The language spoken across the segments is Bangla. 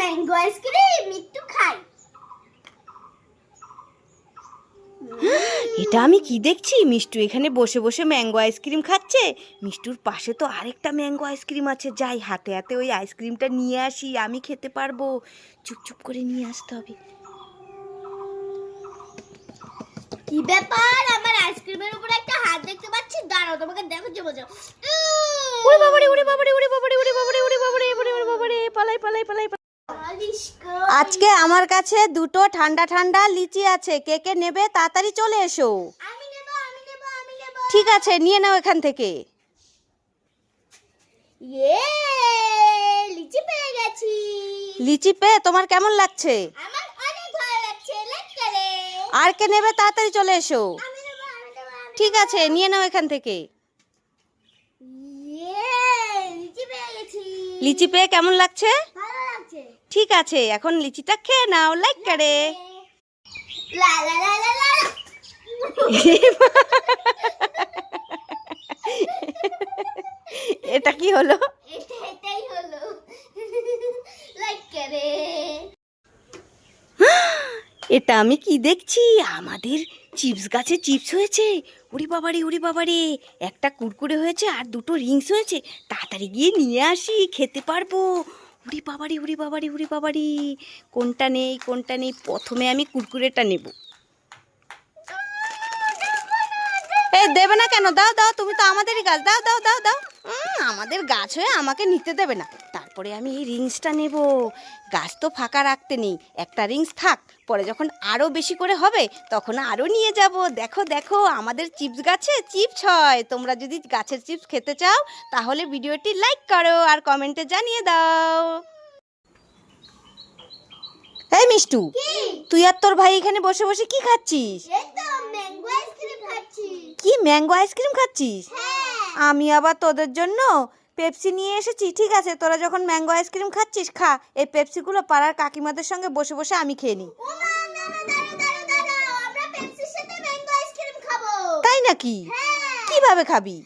ম্যাঙ্গো আইসক্রিম একটু খাই। এটা আমি কি দেখছি? মিষ্টু এখানে বসে বসে ম্যাঙ্গো আইসক্রিম খাচ্ছে। মিষ্টুর পাশে তো আরেকটা ম্যাঙ্গো আইসক্রিম আছে। যাই হাতে হাতে ওই আইসক্রিমটা নিয়ে আসি আমি খেতে পারব। চুপ চুপ করে নিয়ে আসতে হবে। কি ব্যাপার? আমার আইসক্রিমের উপরে একটা হাত দেখতে পাচ্ছি? দাঁড়াও তোমাকে দেখো যে বোঝো ওরে বাবারে ওরে বাবারে ওরে বাবারে ওরে বাবারে ওরে বাবারে ওরে ওরে বাবারে পালাই পালাই পালাই। আজকে আমার কাছে দুটো ঠান্ডা ঠান্ডা লিচি আছে। কে কে নেবে তাড়াতাড়ি চলে এসো। ঠিক আছে নিয়ে নাও এখান থেকে। ইয়ে লিচি পেয়ে গেছি। লিচি পেয়ে তোমার কেমন লাগছে? আমার অনেক ভালো লাগছে আর কে নেবে তাড়াতাড়ি চলে এসো। ঠিক আছে নিয়ে নাও এখান থেকে। ইয়ে। লিচি পেয়ে কেমন লাগছে? ঠিক আছে এখন লিচিটা খেয়ে নাও লাইক করে। এটা কি হলো? এটাই হলো। লাইক করে। এটা আমি কি দেখছি? আমাদের চিপস গাছে চিপস হয়েছে। উড়ি বাবারে উড়ি বাবারে। একটা কুরকুরে হয়েছে আর দুটো রিংস হয়েছে। তাড়াতাড়ি গিয়ে নিয়ে আসি, খেতে পারব। উড়ি বাবারে উড়ি বাবারে উড়ি বাবারে। কোনটা নেই কোনটা নেই? প্রথমে আমি কুরকুরেটা নেব। এ, দেবে না কেন? দাও দাও, তুমি তো আমাদেরই গাছ। দাও দাও দাও দাও। আমাদের গাছ হয়ে আমাকে নিতে দেবে না। তারপরে আমি এই রিংসটা নেব। গাছ তো ফাঁকা রাখতে নেই একটা রিংস থাক পরে যখন আরও বেশি করে হবে তখন আরও নিয়ে যাব। দেখো দেখো আমাদের চিপস গাছে চিপস হয়। তোমরা যদি গাছের চিপস খেতে চাও তাহলে ভিডিওটি লাইক করো আর কমেন্টে জানিয়ে দাও। এই মিষ্টু তুই আর তোর ভাই এখানে বসে বসে কি খাচ্ছিস? কি ম্যাঙ্গো আইসক্রিম খাচ্ছিস? হ্যাঁ। আমি আবার তোদের জন্য পেপসি নিয়ে এসেছি ঠিক আছে? তোরা যখন ম্যাঙ্গো আইসক্রিম খাচ্ছিস খা। এই পেপসিগুলো পাড়ার কাকিমাদের সঙ্গে বসে বসে আমি খেয়ে নিই। তাই নাকি? হ্যাঁ। কীভাবে খাবি?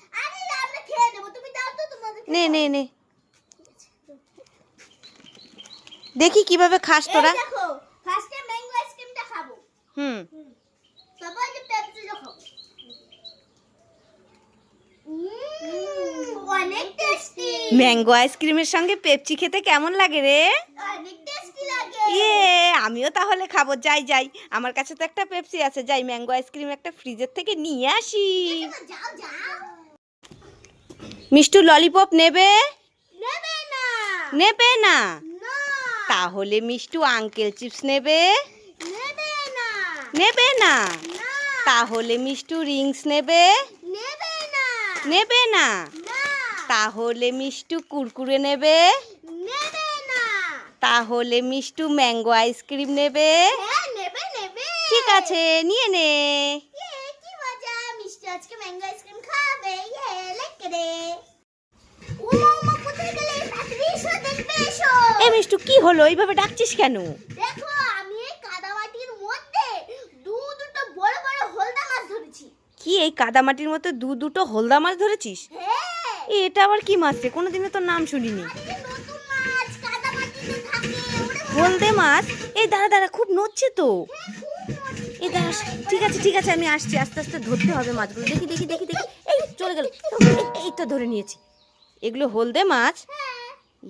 নে নে নে। দেখি কীভাবে খাস তোরা। হুম তারপর যে পেপসিটা খাব উম, অনেক টেস্টি ম্যাঙ্গো আইসক্রিমের সঙ্গে পেপসি খেতে কেমন লাগে রে? ইয়ে আমিও তাহলে খাব যাই যাই। আমার কাছে তো একটা পেপসি আছে যাই ম্যাঙ্গো আইসক্রিম একটা ফ্রিজের থেকে নিয়ে আসি। মিষ্টু ললিপপ নেবে? নেবে না। তাহলে মিষ্টু আঙ্কেল চিপস নেবে? নেবে না। তাহলে মিষ্টু রিংস নেবে? নেবে না? তাহলে মিষ্টু কুরকুরে নেবে? তাহলে মিষ্টু ম্যাঙ্গো আইসক্রিম নেবে? হ্যাঁ ঠিক আছে নিয়ে নে। ইয়ে ইয়ে এ মিষ্টু কি হলো? এইভাবে ডাকছিস কেন? দেখো আমি এই কাদামাটির মধ্যে দু দুটো বড় বড় হলদা মাছ ধরেছি। কি এই কাদামাটির মতো দু দুটো হলদা মাছ ধরেছিস? হ্যাঁ। এটা আবার কি মাছ রে? কোনোদিনও তোর নাম শুনিনি। হলদে মাছ? এই দাঁড়া দাঁড়া, খুব নড়ছে তো। এই দাঁড়া, ঠিক আছে ঠিক আছে, আমি আসছি। আস্তে আস্তে ধরতে হবে মাছগুলো। দেখি দেখি দেখি দেখি। এই, চলে গেল। এই তো ধরে নিয়েছি। এগুলো হলদে মাছ?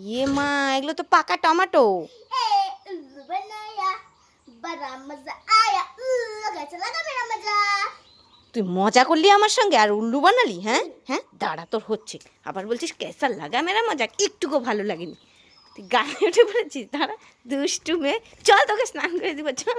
ইয়ে মা, এগুলো তো পাকা টমাটো। আয়া তুই মজা করলি আমার সঙ্গে আর উল্লু বানালি হ্যাঁ? হ্যাঁ? দাঁড়া, তোর হচ্ছে। আবার বলছিস ক্যাসার লাগা মেরা মজা, একটুকু ভালো লাগেনি। তুই গায়ে উঠে পড়েছিস, দাঁড়া, দুষ্টু মেয়ে। চল তোকে স্নান করে দিব, চল।